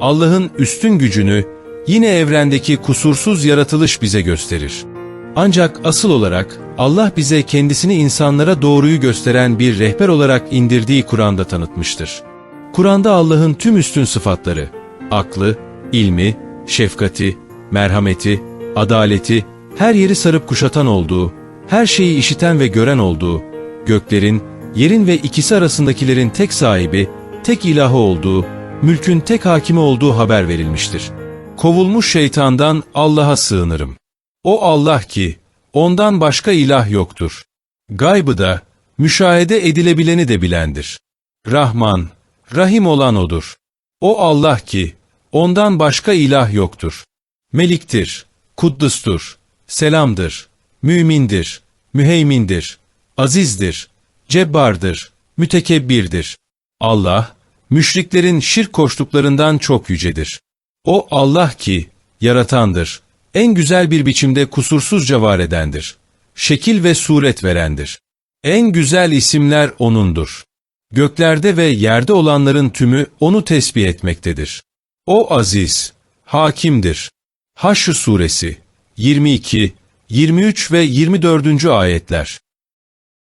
Allah'ın üstün gücünü yine evrendeki kusursuz yaratılış bize gösterir. Ancak asıl olarak Allah bize kendisini insanlara doğruyu gösteren bir rehber olarak indirdiği Kur'an'da tanıtmıştır. Kur'an'da Allah'ın tüm üstün sıfatları, aklı, ilmi, şefkati, merhameti, adaleti, her yeri sarıp kuşatan olduğu, her şeyi işiten ve gören olduğu, göklerin, yerin ve ikisi arasındakilerin tek sahibi, tek ilahı olduğu, mülkün tek hakimi olduğu haber verilmiştir. Kovulmuş şeytandan Allah'a sığınırım. O Allah ki, ondan başka ilah yoktur. Gaybı da, müşahede edilebileni de bilendir. Rahman, Rahim olan O'dur. O Allah ki, ondan başka ilah yoktur. Meliktir, Kuddustur, Selamdır, Mümindir, Müheymindir, Azizdir, Cebbardır, Mütekebbirdir. Allah, müşriklerin şirk koştuklarından çok yücedir. O Allah ki, yaratandır, en güzel bir biçimde kusursuzca var edendir. Şekil ve suret verendir. En güzel isimler O'nundur. Göklerde ve yerde olanların tümü O'nu tesbih etmektedir. O aziz, hakimdir. Haşr suresi 22, 23 ve 24. ayetler.